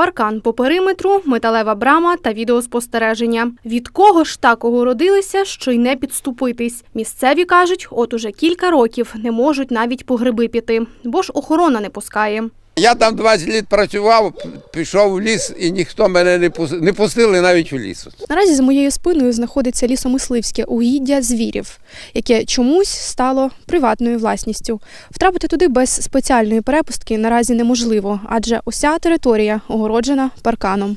Паркан по периметру, металева брама та відеоспостереження. Від кого ж так огородилися, що й не підступитись? Місцеві кажуть, от уже кілька років не можуть навіть по гриби піти, бо ж охорона не пускає. Я там 20 літ працював, пішов в ліс, і ніхто мене не пустив, не пустили навіть у ліс. Наразі за моєю спиною знаходиться лісомисливське угіддя звірів, яке чомусь стало приватною власністю. Втрапити туди без спеціальної перепустки наразі неможливо, адже уся територія огороджена парканом.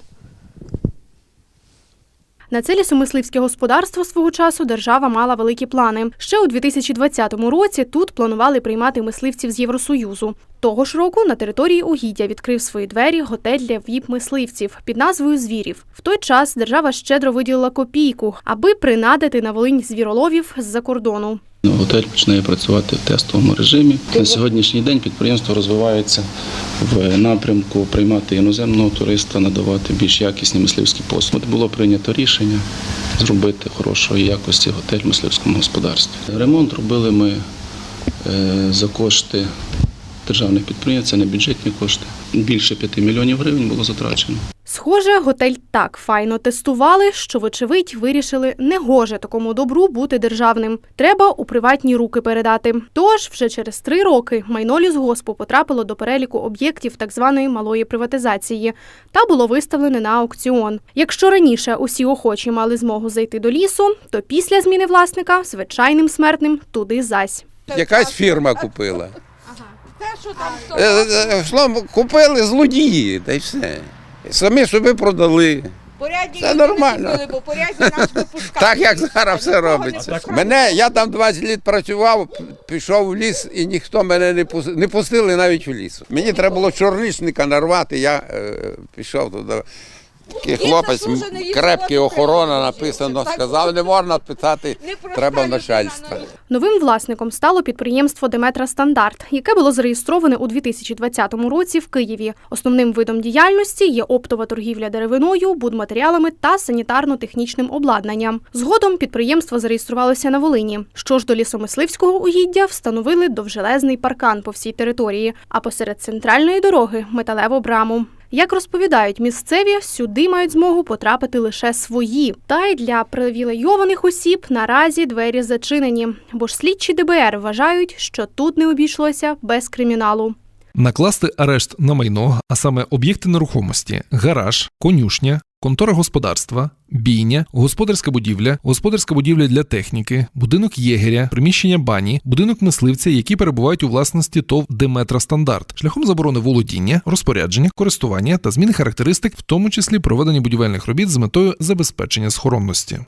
На це лісомисливське господарство свого часу держава мала великі плани. Ще у 2020 році тут планували приймати мисливців з Євросоюзу. Того ж року на території угіддя відкрив свої двері готель для віп-мисливців під назвою Звірів. В той час держава щедро виділила копійку, аби принадити на Волинь звіроловів з-за кордону. Готель починає працювати в тестовому режимі. На сьогоднішній день підприємство розвивається в напрямку приймати іноземного туриста, надавати більш якісні мисливські послуги. Було прийнято рішення зробити хорошої якості готель в мисливському господарстві. Ремонт робили ми е, за кошти державних підприємств, це не бюджетні кошти. Більше 5 мільйонів гривень було затрачено. Схоже, готель так файно тестували, що, вочевидь, вирішили не гоже такому добру бути державним. Треба у приватні руки передати. Тож вже через три роки майно лісгоспу потрапило до переліку об'єктів так званої малої приватизації та було виставлене на аукціон. Якщо раніше усі охочі мали змогу зайти до лісу, то після зміни власника звичайним смертним туди зась. Якась фірма купила. Те, що там Е, е, купили злодії, та й все. Самі собі продали. порядні Це люди нормально. не купили, бо порядні нас. Так як зараз все робиться. Мене, я там 20 літ працював, пішов в ліс, і ніхто мене не пустив, не пустили навіть у ліс. Мені треба було чорничника нарвати, я е, пішов туди. Такий хлопець, крепкий охорона написано, сказав, не можна питати, треба начальство. Новим власником стало підприємство Деметра Стандарт, яке було зареєстроване у 2020 році в Києві. Основним видом діяльності є оптова торгівля деревиною, будматеріалами та санітарно-технічним обладнанням. Згодом підприємство зареєструвалося на Волині. Що ж до лісомисливського угіддя встановили довжелезний паркан по всій території, а посеред центральної дороги металеву браму. Як розповідають місцеві, сюди мають змогу потрапити лише свої. Та й для привілейованих осіб наразі двері зачинені, бо ж слідчі ДБР вважають, що тут не обійшлося без криміналу. Накласти арешт на майно, а саме об'єкти нерухомості, гараж, конюшня, контора господарства, бійня, господарська будівля, господарська будівля для техніки, будинок єгеря, приміщення бані, будинок мисливця, які перебувають у власності ТОВ Деметра Стандарт, шляхом заборони володіння, розпорядження, користування та зміни характеристик, в тому числі проведення будівельних робіт з метою забезпечення схоронності.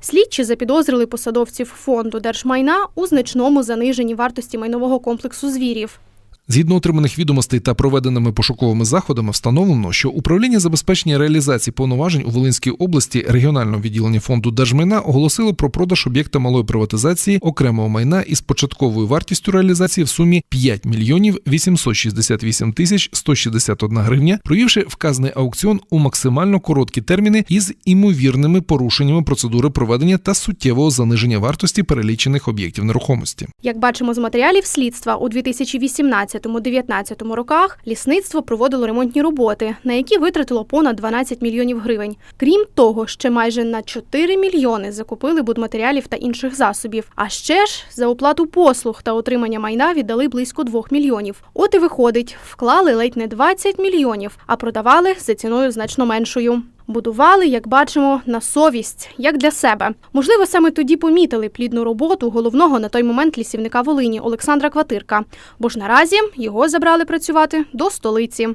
Слідчі запідозрили посадовців фонду держмайна у значному заниженні вартості майнового комплексу звірів. Згідно отриманих відомостей та проведеними пошуковими заходами, встановлено, що управління забезпечення реалізації повноважень у Волинській області регіонального відділення фонду держмайна оголосило про продаж об'єкта малої приватизації окремого майна із початковою вартістю реалізації в сумі 5 мільйонів 868 тисяч 161 гривня, провівши вказаний аукціон у максимально короткі терміни із імовірними порушеннями процедури проведення та суттєвого заниження вартості перелічених об'єктів нерухомості. Як бачимо з матеріалів слідства, у 2018-2019 роках лісництво проводило ремонтні роботи, на які витратило понад 12 мільйонів гривень. Крім того, ще майже на 4 мільйони закупили будматеріалів та інших засобів. А ще ж за оплату послуг та отримання майна віддали близько 2 мільйонів. От і виходить, вклали ледь не 20 мільйонів, а продавали за ціною значно меншою. Будували, як бачимо, на совість, як для себе. Можливо, саме тоді помітили плідну роботу головного на той момент лісівника Волині Олександра Кватирка, бо ж наразі його забрали працювати до столиці.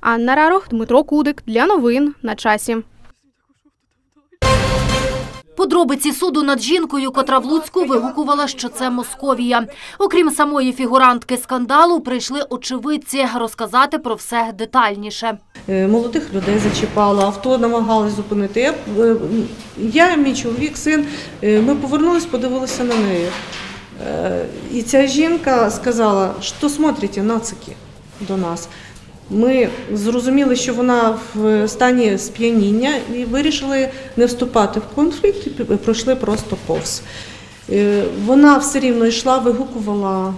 Анна Рарох, Дмитро Кудик для новин на часі. Подробиці суду над жінкою, котра в Луцьку вигукувала, що це Московія. Окрім самої фігурантки скандалу, прийшли очевидці розказати про все детальніше. Е, молодих людей зачіпала, авто намагалась зупинити. Я, е, я мій чоловік, син, е, ми повернулись, подивилися на неї. І ця жінка сказала, що смотрите, нацики до нас. Ми зрозуміли, що вона в стані сп'яніння і вирішили не вступати в конфлікт і пройшли просто повз. Е, Вона все рівно йшла, вигукувала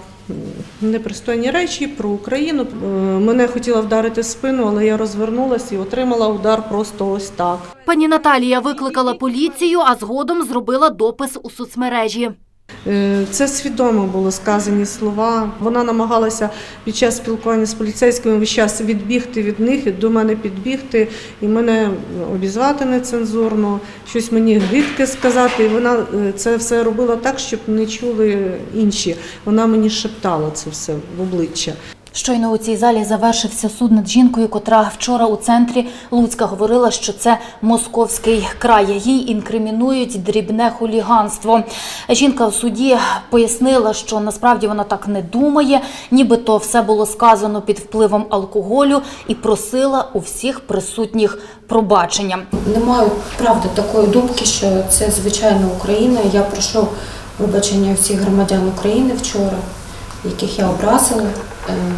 непристойні речі про Україну. Е, Мене хотіла вдарити в спину, але я розвернулася і отримала удар просто ось так. Пані Наталія викликала поліцію, а згодом зробила допис у соцмережі. Е, Це свідомо були сказані слова. Вона намагалася під час спілкування з поліцейськими весь час відбігти від них і до мене підбігти, і мене обізвати нецензурно, щось мені гидке сказати. І вона е, це все робила так, щоб не чули інші. Вона мені шептала це все в обличчя. Щойно у цій залі завершився суд над жінкою, котра вчора у центрі Луцька говорила, що це московський край. Їй інкримінують дрібне хуліганство. Жінка в суді пояснила, що насправді вона так не думає, нібито все було сказано під впливом алкоголю, і просила у всіх присутніх пробачення. Не маю правда такої думки, що це звичайна Україна. Я прошу вибачення всіх громадян України вчора, яких я образила. Е,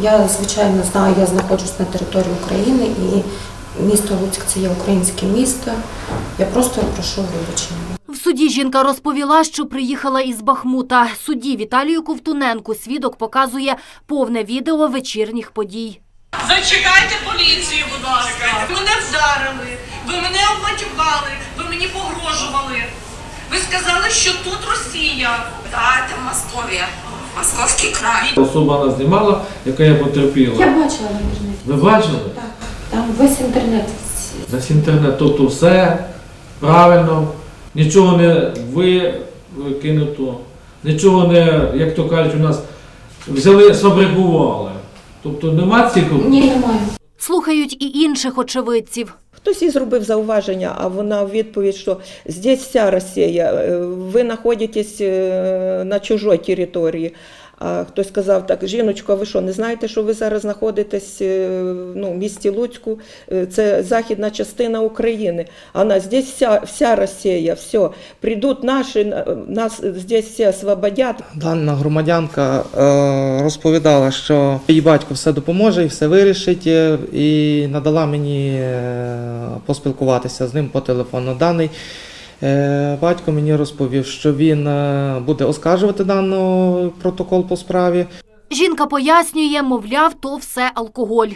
Я, звичайно, знаю, я знаходжусь на території України і місто Луцьк це є українське місто. Я просто прошу вибачення. В суді жінка розповіла, що приїхала із Бахмута. Судді Віталію Ковтуненку свідок показує повне відео вечірніх подій. Зачекайте поліцію, будь ласка. Мене вдарили, ви мене обматюкали, ви мені погрожували. Ви сказали, що тут Росія. Так, це Московія, Московський край. Особа нас знімала, яка я потерпіла. Я бачила на інтернеті. Ви бачили? Там весь інтернет. Весь інтернет, тобто все правильно, нічого не викинуто, нічого не, як то кажуть, у нас взяли, сфабрикували. Тобто нема цих. Ні, немає. Слухають і інших очевидців. Хтось і зробив зауваження, а вона в відповідь, що здесь вся Росія, е, ви знаходитесь е, на чужій території. Хтось сказав так, жіночко, а ви що, не знаєте, що ви зараз знаходитесь е, ну, в місті Луцьку? Е, Це західна частина України. Вона здесь вся, вся Росія, все. Прийдуть наші, нас здесь всі освободять. Дана громадянка е, розповідала, що її батько все допоможе і все вирішить, і надала мені поспілкуватися з ним по телефону. Даний батько мені розповів, що він е, буде оскаржувати даний протокол по справі. Жінка пояснює, мовляв, то все алкоголь.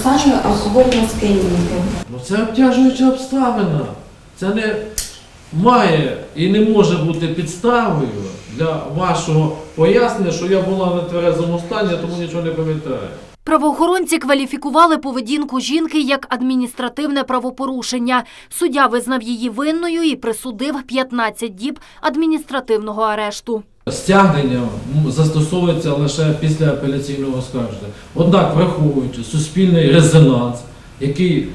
Скажу, алкогольне сп'яніння. Ну це обтяжуюча обставина. Це не має і не може бути підставою для вашого пояснення, що я була в нетверезому стані, тому нічого не пам'ятаю. Правоохоронці кваліфікували поведінку жінки як адміністративне правопорушення. Суддя визнав її винною і присудив 15 діб адміністративного арешту. Стягнення застосовується лише після апеляційного оскарження. Однак, враховуючи суспільний резонанс, який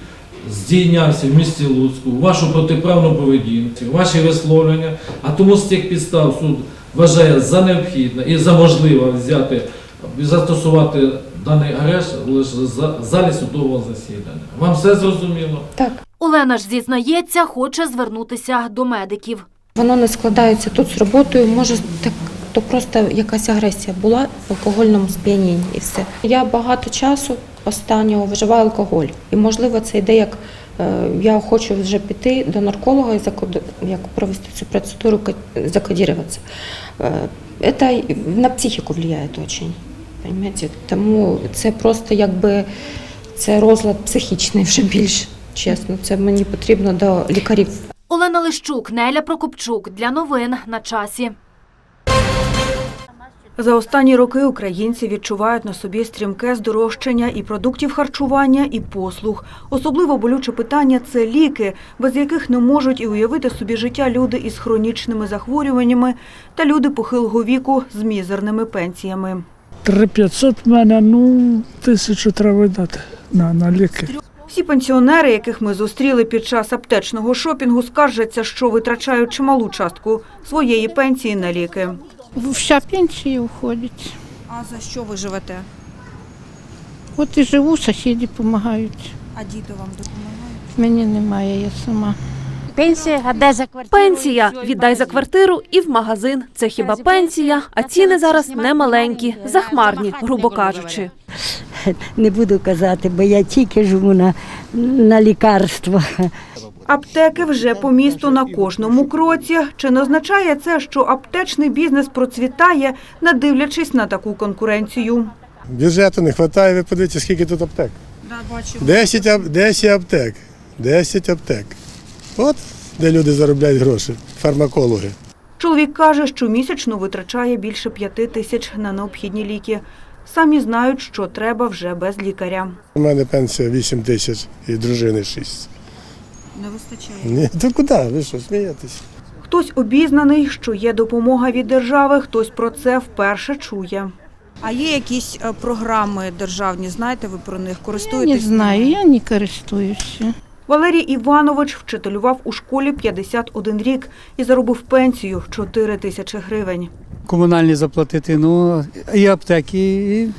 здійнявся в місті Луцьку, вашу протиправну поведінку, ваші висловлення, а тому з цих підстав суд вважає за необхідне і за можливе взяти застосувати даний арешт лише за в залі судового засідання. Вам все зрозуміло? Так. Олена ж зізнається, хоче звернутися до медиків. Воно не складається тут з роботою, може так. То просто якась агресія була в алкогольному сп'янінні і все. Я багато часу останнього вживаю алкоголь. І можливо це йде як е, я хочу вже піти до нарколога і як провести цю процедуру, закодіруватися. Е, Це на психіку впливає дуже. Понимаете? Тому це просто якби це розлад психічний вже більш чесно. Це мені потрібно до лікарів. Олена Лищук, Неля Прокопчук. Для новин на часі. За останні роки українці відчувають на собі стрімке здорожчання і продуктів харчування, і послуг. Особливо болюче питання це ліки, без яких не можуть і уявити собі життя люди із хронічними захворюваннями та люди похилого віку з мізерними пенсіями. 3500 в мене, ну, тисячу треба дати на, на ліки. Всі пенсіонери, яких ми зустріли під час аптечного шопінгу, скаржаться, що витрачають чималу частку своєї пенсії на ліки. Вся пенсія уходить. А за що ви живете? От і живу, сусіди допомагають. А діти вам допомагають? Мені немає, я сама. Пенсія, а де за квартиру? Пенсія віддай за квартиру і в магазин. Це хіба пенсія, а ціни зараз не маленькі, захмарні, грубо кажучи. Не буду казати, бо я тільки живу на, на лікарства. Аптеки вже по місту на кожному кроці. Чи не означає це, що аптечний бізнес процвітає, не дивлячись на таку конкуренцію? Бюджету не вистачає, ви подивіться, скільки тут аптек. 10, ап- 10 аптек. 10 аптек. От де люди заробляють гроші, фармакологи. Чоловік каже, що місячно витрачає більше п'яти тисяч на необхідні ліки. Самі знають, що треба вже без лікаря. У мене пенсія 8 тисяч і дружини 6. Не вистачає. Ні, то куди? Ви що, смієтесь? Хтось обізнаний, що є допомога від держави, хтось про це вперше чує. А є якісь е, програми державні, знаєте ви про них? Не знаю, я не користуюся. Валерій Іванович вчителював у школі 51 рік і заробив пенсію 4 тисячі гривень. комунальні заплатити, ну і аптеки, і,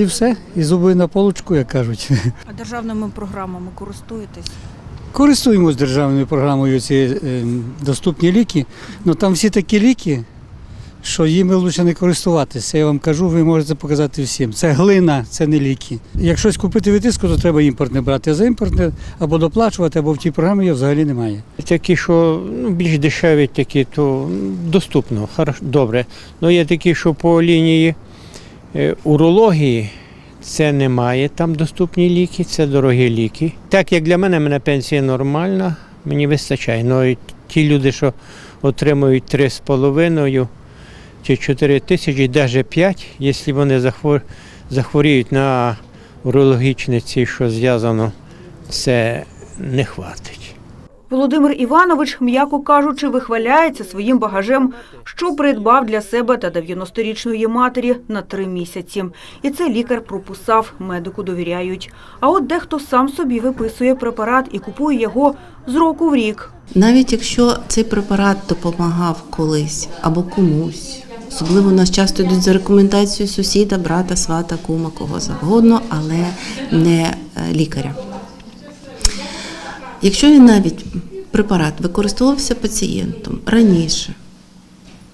і все. І зуби на полочку, як кажуть. А державними програмами користуєтесь? Користуємось державною програмою ці е, доступні ліки. Ну там всі такі ліки, що їми краще не користуватися. Я вам кажу, ви можете показати всім. Це глина, це не ліки. Як щось купити витиску, то треба імпортне брати. А за імпортне або доплачувати, або в тій програмі його взагалі немає. Такі, що ну, більш дешеві, такі, то доступно, хорошо, добре. Ну є такі, що по лінії е, урології це немає там доступні ліки, це дорогі ліки. Так як для мене, мене пенсія нормальна, мені вистачає. Ну і ті люди, що отримують 3,5 чи 4 тисячі, навіть 5, якщо вони захвор... захворіють на урологічне ці, що зв'язано, це не хватить. Володимир Іванович, м'яко кажучи, вихваляється своїм багажем, що придбав для себе та 90-річної матері на три місяці. І це лікар прописав, медику довіряють. А от дехто сам собі виписує препарат і купує його з року в рік. Навіть якщо цей препарат допомагав колись або комусь, особливо нас часто йдуть за рекомендацією сусіда, брата, свата, кума, кого завгодно, але не е, лікаря. Якщо він навіть препарат використовувався пацієнтом раніше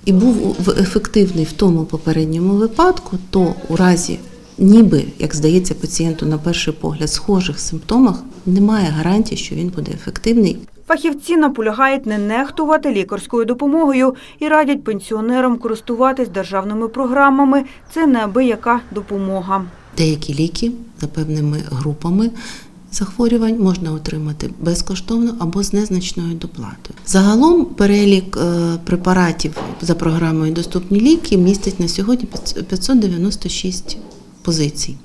і був ефективний в тому попередньому випадку, то у разі, ніби, як здається пацієнту на перший погляд, схожих симптомах, немає гарантії, що він буде ефективний Фахівці наполягають не нехтувати лікарською допомогою і радять пенсіонерам користуватись державними програмами. Це неабияка допомога. Деякі ліки за певними групами захворювань можна отримати безкоштовно або з незначною доплатою. Загалом перелік е, препаратів за програмою Доступні ліки містить на сьогодні 596 позицій.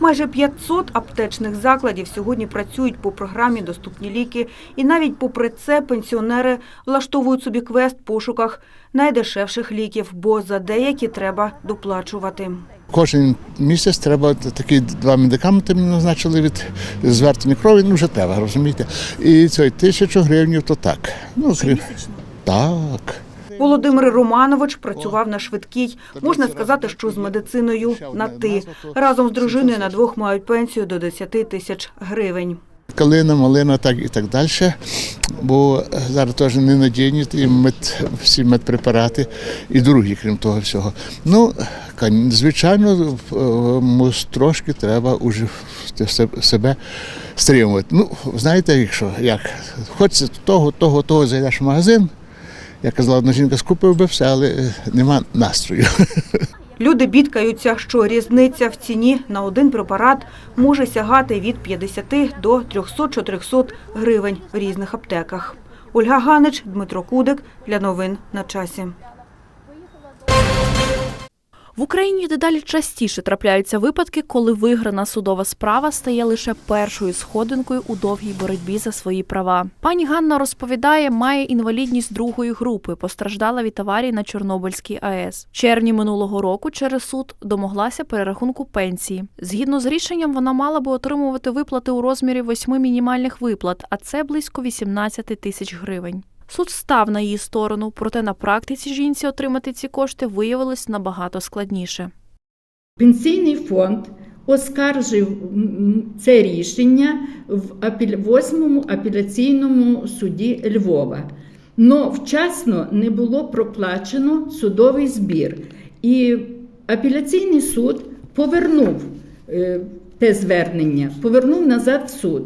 Майже 500 аптечних закладів сьогодні працюють по програмі Доступні ліки. І навіть попри це пенсіонери влаштовують собі квест в пошуках найдешевших ліків, бо за деякі треба доплачувати. Кожен місяць треба такі два медикаменти мені назначили від звертення крові, ну вже треба, розумієте. І цей тисячу гривень то так. Ну, крім... Так. Володимир Романович працював на швидкій. Можна сказати, що з медициною на ти. Разом з дружиною на двох мають пенсію до 10 тисяч гривень. Калина, малина, так і так далі. Бо зараз теж ненадійні і мед, всі медпрепарати і другі, крім того всього. Ну, звичайно, трошки треба уже себе стримувати. Ну, знаєте, якщо як хочеться того, того, того, зайдеш в магазин. Я казала, одна жінка скупив би все, але е, нема настрою. Люди бідкаються, що різниця в ціні на один препарат може сягати від 50 до 300-400 гривень в різних аптеках. Ольга Ганич, Дмитро Кудик для новин на часі. В Україні дедалі частіше трапляються випадки, коли виграна судова справа стає лише першою сходинкою у довгій боротьбі за свої права. Пані Ганна розповідає, має інвалідність другої групи, постраждала від аварії на Чорнобильській АЕС. В червні минулого року через суд домоглася перерахунку пенсії. Згідно з рішенням, вона мала би отримувати виплати у розмірі восьми мінімальних виплат, а це близько 18 тисяч гривень. Суд став на її сторону, проте на практиці жінці отримати ці кошти виявилось набагато складніше. Пенсійний фонд оскаржив це рішення в апель... 8 апеляційному суді Львова. Но вчасно не було проплачено судовий збір. І апеляційний суд повернув е, те звернення, повернув назад в суд.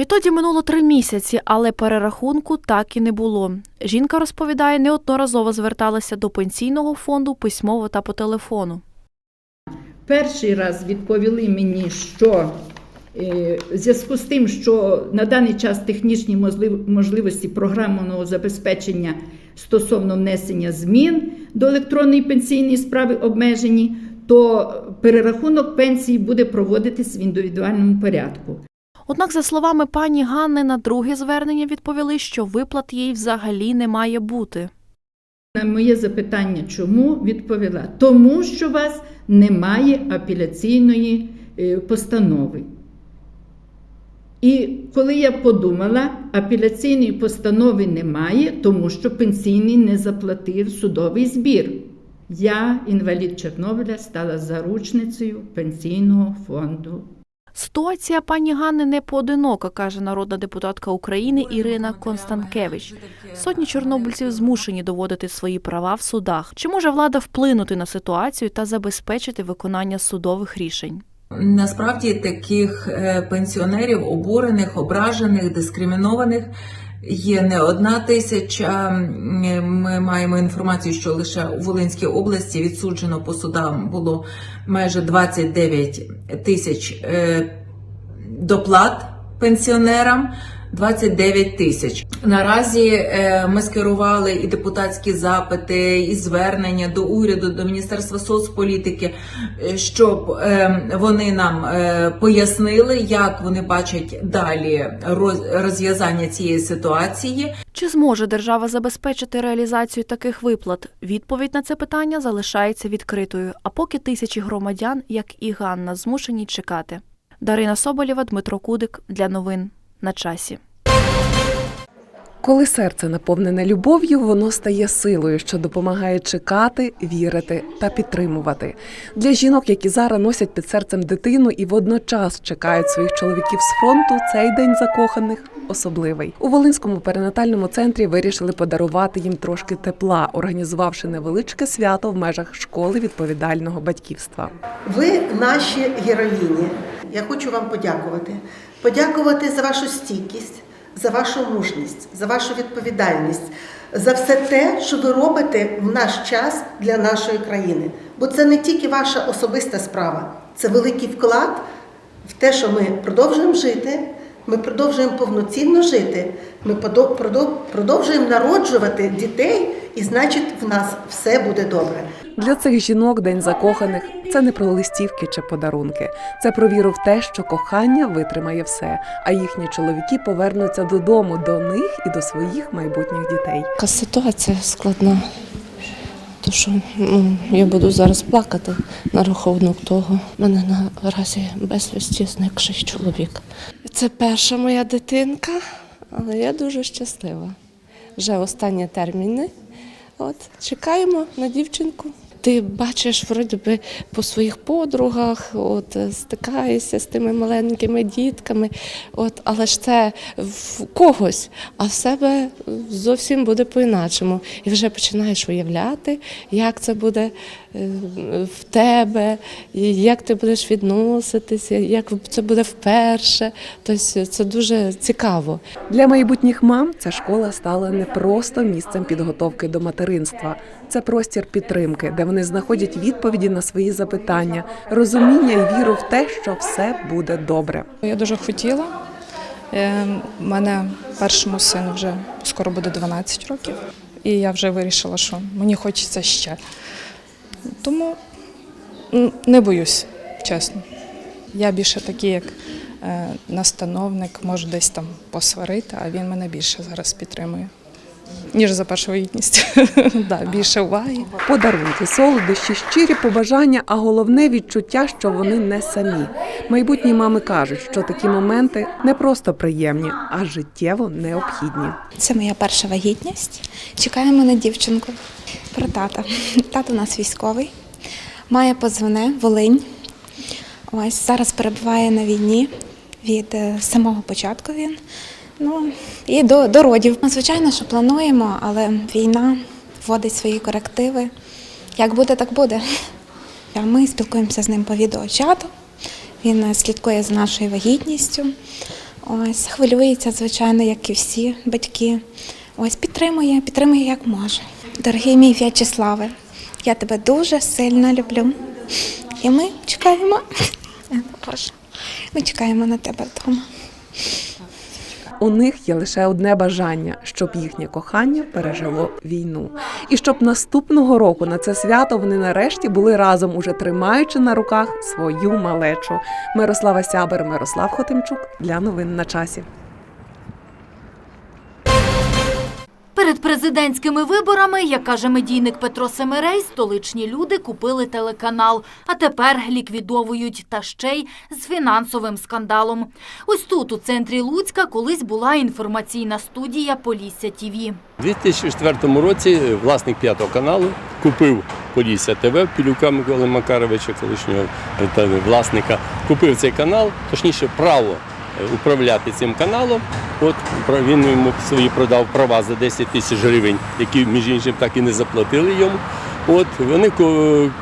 Відтоді минуло три місяці, але перерахунку так і не було. Жінка розповідає, неодноразово зверталася до пенсійного фонду письмово та по телефону. Перший раз відповіли мені, що е, в зв'язку з тим, що на даний час технічні можливості програмного забезпечення стосовно внесення змін до електронної пенсійної справи обмежені, то перерахунок пенсії буде проводитись в індивідуальному порядку. Однак, за словами пані Ганни, на друге звернення відповіли, що виплат їй взагалі не має бути. На моє запитання, чому відповіла? Тому що у вас немає апеляційної е, постанови. І коли я подумала, апеляційної постанови немає, тому що пенсійний не заплатив судовий збір. Я, інвалід Чорнобиля, стала заручницею пенсійного фонду. Ситуація пані Ганни не поодинока, каже народна депутатка України Ірина Констанкевич. Сотні чорнобильців змушені доводити свої права в судах. Чи може влада вплинути на ситуацію та забезпечити виконання судових рішень? Насправді таких е, пенсіонерів, обурених, ображених, дискримінованих є не одна тисяча. Ми маємо інформацію, що лише у Волинській області відсуджено по судам було майже 29 тисяч е, доплат пенсіонерам. 29 тисяч. Наразі е, ми скерували і депутатські запити, і звернення до уряду, до Міністерства соцполітики, е, щоб е, вони нам пояснили, як вони бачать далі роз- розв'язання цієї ситуації. Чи зможе держава забезпечити реалізацію таких виплат? Відповідь на це питання залишається відкритою. А поки тисячі громадян, як і Ганна, змушені чекати. Дарина Соболєва, Дмитро Кудик для новин на часі. Коли серце наповнене любов'ю, воно стає силою, що допомагає чекати, вірити та підтримувати. Для жінок, які зараз носять під серцем дитину і водночас чекають своїх чоловіків з фронту, цей день закоханих особливий. У Волинському перинатальному центрі вирішили подарувати їм трошки тепла, організувавши невеличке свято в межах школи відповідального батьківства. Ви наші героїні. Я хочу вам подякувати. Подякувати за вашу стійкість, за вашу мужність, за вашу відповідальність, за все те, що ви робите в наш час для нашої країни. Бо це не тільки ваша особиста справа, це великий вклад в те, що ми продовжуємо жити. Ми продовжуємо повноцінно жити. Ми продовжуємо народжувати дітей, і значить, в нас все буде добре. Для цих жінок День закоханих це не про листівки чи подарунки. Це про віру в те, що кохання витримає все, а їхні чоловіки повернуться додому до них і до своїх майбутніх дітей. Ситуація складна. То що ну, я буду зараз плакати на рахунок того. У мене наразі безвісті зникший чоловік. Це перша моя дитинка, але я дуже щаслива. Вже останні терміни. От, чекаємо на дівчинку. Ти бачиш вроді би по своїх подругах, от е, стикаєшся з тими маленькими дітками, от, але ж це в когось, а в себе зовсім буде по-іначому. І вже починаєш уявляти, як це буде в тебе, як ти будеш відноситися, як це буде вперше. Тобто це дуже цікаво. Для майбутніх мам ця школа стала не просто місцем підготовки до материнства. Це простір підтримки, де вони знаходять відповіді на свої запитання, розуміння і віру в те, що все буде добре. Я дуже хотіла. Е, У мене першому сину вже скоро буде 12 років, і я вже вирішила, що мені хочеться ще. Тому не боюсь, чесно. Я більше такий, як е, настановник, можу десь там посварити, а він мене більше зараз підтримує, ніж за першу вагітність. Да, Більше уваги. Подарунки, солодощі, щирі побажання, а головне відчуття, що вони не самі. Майбутні мами кажуть, що такі моменти не просто приємні, а життєво необхідні. Це моя перша вагітність. Чекаємо на дівчинку. Про тата. Тато у нас військовий, має позвоне Волинь. Ось зараз перебуває на війні від е, самого початку він. Ну і до, до родів. Ну, Звичайно, що плануємо, але війна вводить свої корективи. Як буде, так буде. Ми спілкуємося з ним по відеочату. Він е, слідкує за нашою вагітністю. Ось хвилюється, звичайно, як і всі батьки. Ось підтримує, підтримує як може. Дорогий мій В'ячеславе, я тебе дуже сильно люблю. І ми чекаємо. Боже, ми чекаємо на тебе вдома. У них є лише одне бажання, щоб їхнє кохання пережило війну, і щоб наступного року на це свято вони нарешті були разом, уже тримаючи на руках свою малечу. Мирослава Сябер, Мирослав Хотимчук для новин на часі. Перед президентськими виборами, як каже медійник Петро Семерей, столичні люди купили телеканал, а тепер ліквідовують та ще й з фінансовим скандалом. Ось тут, у центрі Луцька, колись була інформаційна студія Полісся ТІВІ. У 2004 році власник п'ятого каналу купив Полісся ТВ Пілюка Миколи Макаровича, колишнього е, власника. Купив цей канал, точніше, право управляти цим каналом. От він йому свої продав права за 10 тисяч гривень, які між іншим так і не заплатили йому. От вони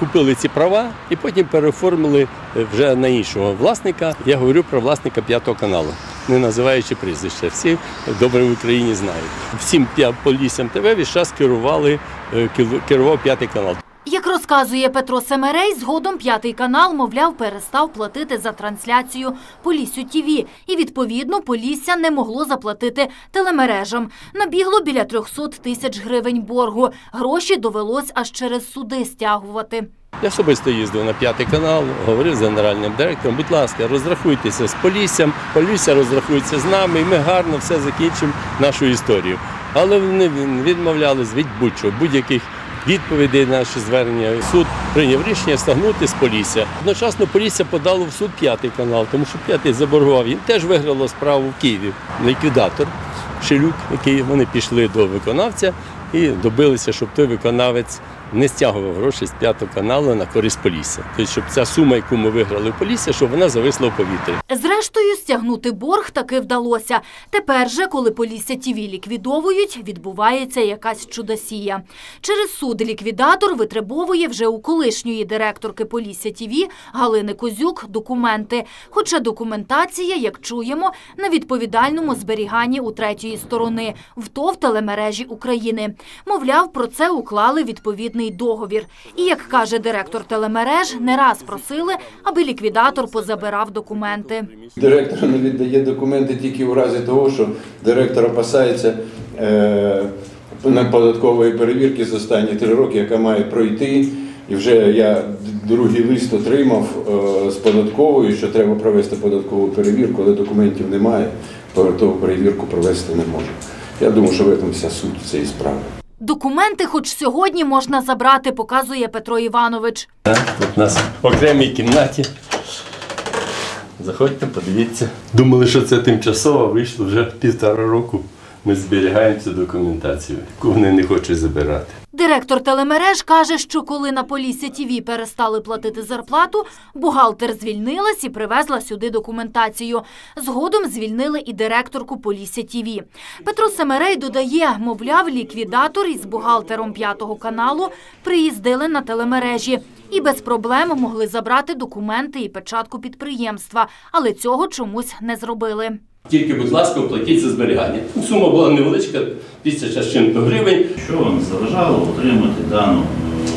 купили ці права і потім переоформили е, вже на іншого власника. Я говорю про власника п'ятого каналу, не називаючи прізвище. Всі добре в Україні знають. Всім поліссям ТВ весь час керували, е, керував п'ятий канал. Як розказує Петро Семерей, згодом п'ятий канал, мовляв, перестав платити за трансляцію Поліссю ТІВІ. І, відповідно, Полісся не могло заплатити телемережам. Набігло біля 300 тисяч гривень боргу. Гроші довелось аж через суди стягувати. Я особисто їздив на п'ятий канал, говорив з генеральним директором, будь ласка, розрахуйтеся з Поліссям, Полісся розрахується з нами, і ми гарно все закінчимо нашу історію. Але вони відмовлялись від будь-чого, будь-яких відповідей на наші звернення. Суд прийняв рішення стягнути з Полісся. Одночасно Полісся подало в суд п'ятий канал, тому що п'ятий заборгував. Їм теж виграло справу в Києві. Ліквідатор Шилюк, який вони пішли до виконавця і добилися, щоб той виконавець не стягував гроші з п'ятого каналу на користь Полісся. Тобто, щоб ця сума, яку ми виграли в Полісся, щоб вона зависла в повітрі. Зрештою, стягнути борг таки вдалося. Тепер же, коли Полісся ТІВІ ліквідовують, відбувається якась чудосія. Через суд ліквідатор витребовує вже у колишньої директорки Полісся ТІВІ Галини Козюк документи. Хоча документація, як чуємо, на відповідальному зберіганні у третьої сторони в ТОВ телемережі України. Мовляв, про це уклали відповідний договір. І як каже директор телемереж, не раз просили, аби ліквідатор позабирав документи. Директор не віддає документи тільки в разі того, що директор опасається е, податкової перевірки за останні три роки, яка має пройти. І вже я другий лист отримав е, з податковою, що треба провести податкову перевірку, але документів немає. Податкову перевірку провести не можу. Я думаю, що в цьому вся суть цієї справи. Документи хоч сьогодні можна забрати, показує Петро Іванович. Тут у нас в окремій кімнаті. Заходьте, подивіться. Думали, що це тимчасово, вийшло вже півтора року. Ми зберігаємо цю документацію, яку вони не хочуть забирати. Директор телемереж каже, що коли на Полісся ТІВІ перестали платити зарплату, бухгалтер звільнилась і привезла сюди документацію. Згодом звільнили і директорку Полісся ТІВІ. Петро Семерей додає, мовляв, ліквідатор із бухгалтером п'ятого каналу приїздили на телемережі і без проблем могли забрати документи і печатку підприємства, але цього чомусь не зробили. Тільки, будь ласка, оплатіть за зберігання. Сума була невеличка, тисяча з чим-то гривень. Що вам заважало отримати дану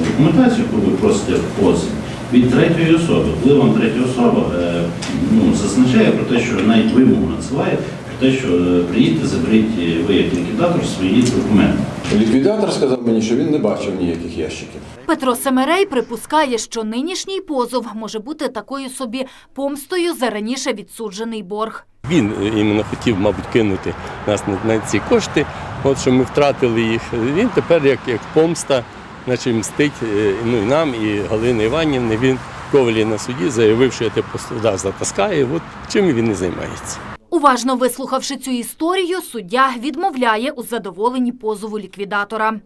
документацію, яку ви просите в позі від третьої особи? Коли вам третя особа е, ну, зазначає про те, що навіть вимогу надсилає, про те, що е, приїдьте, заберіть е, ви як ліквідатор свої документи. Ліквідатор сказав мені, що він не бачив ніяких ящиків. Петро Семерей припускає, що нинішній позов може бути такою собі помстою за раніше відсуджений борг. Він е, іменно хотів, мабуть, кинути нас на, ці кошти, от що ми втратили їх. Він тепер як, як помста, наче мстить е, ну, і нам, і Галини Іванівни. Він ковалі на суді заявив, що я тебе пострадав затаскаю. От чим він і займається. Уважно вислухавши цю історію, суддя відмовляє у задоволенні позову ліквідатора.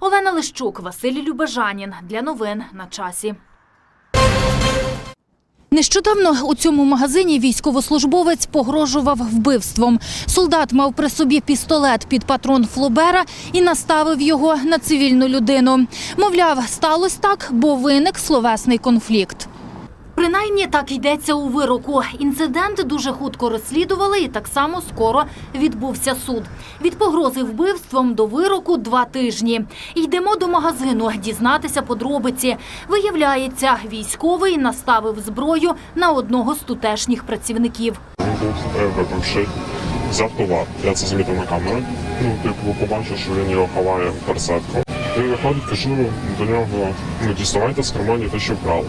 Олена Лищук, Василь Любежанін. Для новин на часі. Нещодавно у цьому магазині військовослужбовець погрожував вбивством. Солдат мав при собі пістолет під патрон Флобера і наставив його на цивільну людину. Мовляв, сталося так, бо виник словесний конфлікт. Принаймні так йдеться у вироку. Інцидент дуже хутко розслідували, і так само скоро відбувся суд. Від погрози вбивством до вироку два тижні. Йдемо до магазину дізнатися подробиці. Виявляється, військовий наставив зброю на одного з тутешніх працівників. Випивши, взяв товар. Я це замітив на камеру. Ну, типу, побачив, що він його ховає персетку. Він виходить, кажу до нього, ну діставайте з карманів те, що вкрали.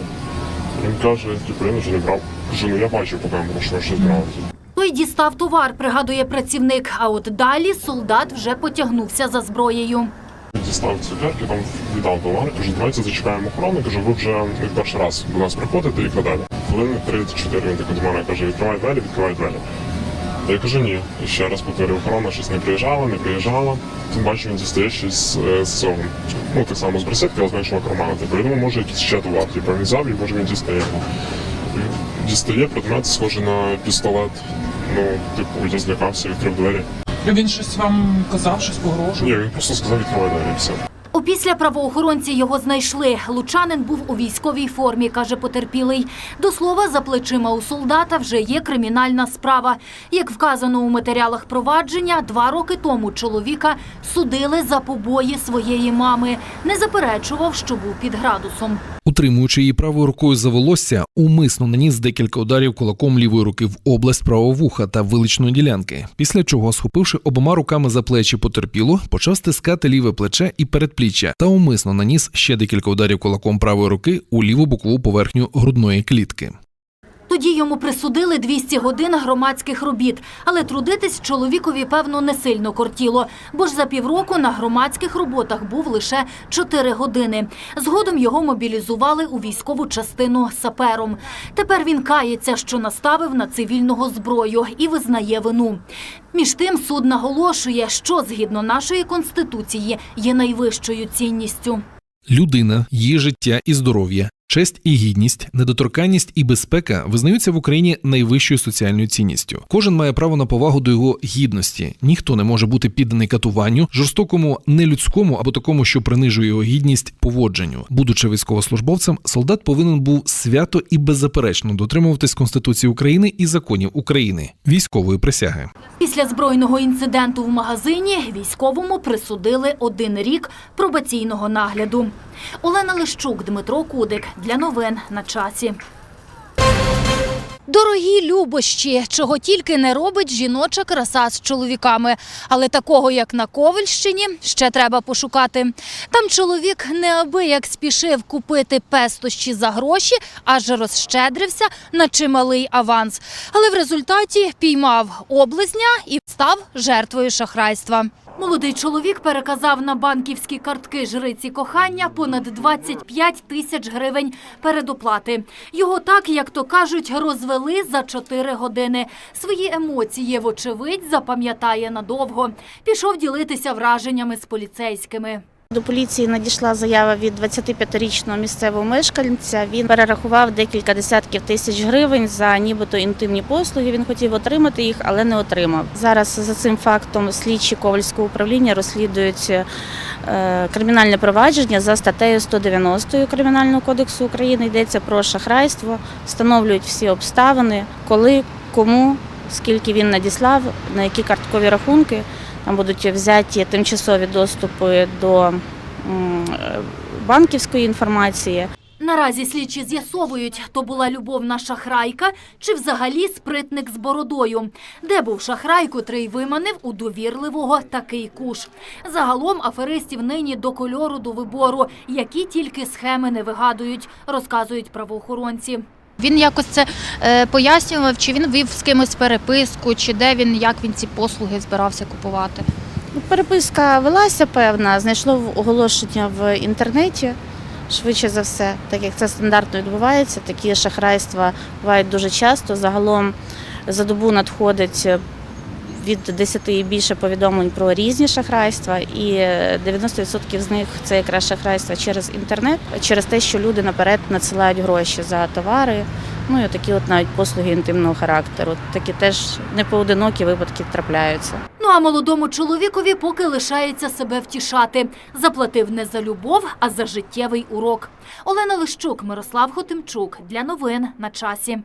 Він каже, типу, я нічого не брав. Кажу, ну я бачив по камеру, що щось брав. Той дістав товар, пригадує працівник. А от далі солдат вже потягнувся за зброєю. Дістав цукерки, там віддав товар, кажу, давайте зачекаємо охорону. Кажу, ви вже як перший раз до нас приходите і кладете. Хвилини 34 він такий до мене каже, відкривай двері, відкривай двері. Я кажу, ні. І ще раз повторюю, охорона щось не приїжджала, не приїжджала. Тут бачу, він дістає щось е, з цього. Ну, так само з брусетки, але зменшила кармана. Типу, я думаю, може якийсь ще товар. Типу, він взяв і може він дістає дістає предмет, схожий на пістолет. Ну, типу, я злякався, відкрив двері. Він щось вам казав, щось погрожував? Ні, він просто сказав, відкривай двері і все. Опісля правоохоронці його знайшли. Лучанин був у військовій формі, каже потерпілий. До слова, за плечима у солдата вже є кримінальна справа. Як вказано у матеріалах провадження, два роки тому чоловіка судили за побої своєї мами. Не заперечував, що був під градусом. Утримуючи її правою рукою за волосся, умисно наніс декілька ударів кулаком лівої руки в область правого вуха та виличної ділянки. Після чого, схопивши обома руками за плечі потерпілу, почав стискати ліве плече і передпліччя та умисно наніс ще декілька ударів кулаком правої руки у ліву бокову поверхню грудної клітки. Тоді йому присудили 200 годин громадських робіт, але трудитись чоловікові, певно, не сильно кортіло, бо ж за півроку на громадських роботах був лише 4 години. Згодом його мобілізували у військову частину сапером. Тепер він кається, що наставив на цивільного зброю і визнає вину. Між тим суд наголошує, що згідно нашої конституції є найвищою цінністю. Людина, її життя і здоров'я, честь і гідність, недоторканність і безпека визнаються в Україні найвищою соціальною цінністю. Кожен має право на повагу до його гідності. Ніхто не може бути підданий катуванню, жорстокому, нелюдському або такому, що принижує його гідність поводженню. Будучи військовослужбовцем, солдат повинен був свято і беззаперечно дотримуватись Конституції України і законів України, військової присяги. Після збройного інциденту в магазині військовому присудили один рік пробаційного нагляду. Олена Лищук, Дмитро Кудик. Для новин на часі. Дорогі любощі, чого тільки не робить жіноча краса з чоловіками. Але такого, як на Ковальщині, ще треба пошукати. Там чоловік неабияк спішив купити пестощі за гроші, аж розщедрився на чималий аванс. Але в результаті піймав облизня і став жертвою шахрайства. Молодий чоловік переказав на банківські картки жриці кохання понад 25 тисяч гривень передоплати. Його так, як то кажуть, розвели за 4 години. Свої емоції, вочевидь, запам'ятає надовго. Пішов ділитися враженнями з поліцейськими. До поліції надійшла заява від 25-річного місцевого мешканця. Він перерахував декілька десятків тисяч гривень за нібито інтимні послуги. Він хотів отримати їх, але не отримав. Зараз за цим фактом слідчі Ковальського управління розслідують е, кримінальне провадження за статтею 190 Кримінального кодексу України. Йдеться про шахрайство, встановлюють всі обставини, коли, кому, скільки він надіслав, на які карткові рахунки. Там будуть взяті тимчасові доступи до е, банківської інформації. Наразі слідчі з'ясовують, то була любовна шахрайка чи взагалі спритник з бородою. Де був шахрай, котрий виманив у довірливого такий куш. Загалом аферистів нині до кольору до вибору, які тільки схеми не вигадують, розказують правоохоронці. Він якось це е, пояснював, чи він вів з кимось переписку, чи де він, як він ці послуги збирався купувати. Ну, Переписка велася певна, знайшло оголошення в інтернеті. Швидше за все, так як це стандартно відбувається, такі шахрайства бувають дуже часто. Загалом за добу надходить від 10 і більше повідомлень про різні шахрайства, і 90% з них це якраз шахрайства через інтернет, через те, що люди наперед надсилають гроші за товари. Ну і такі от навіть послуги інтимного характеру. Такі теж непоодинокі випадки трапляються. Ну а молодому чоловікові поки лишається себе втішати. Заплатив не за любов, а за життєвий урок. Олена Лищук, Мирослав Хотимчук. Для новин на часі.